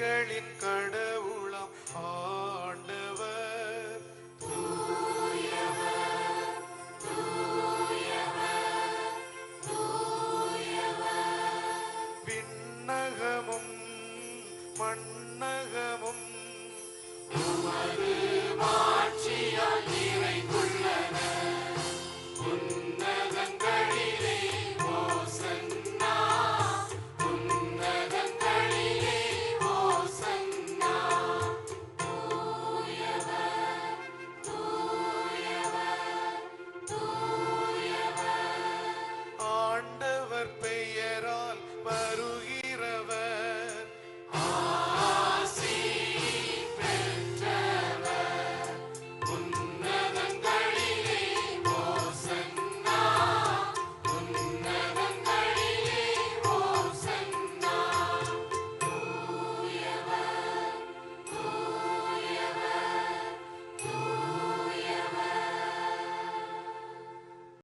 துதிகளின் கடவுளம் ஆண்டவர். விண்ணகமும் மண்ணகமும் 군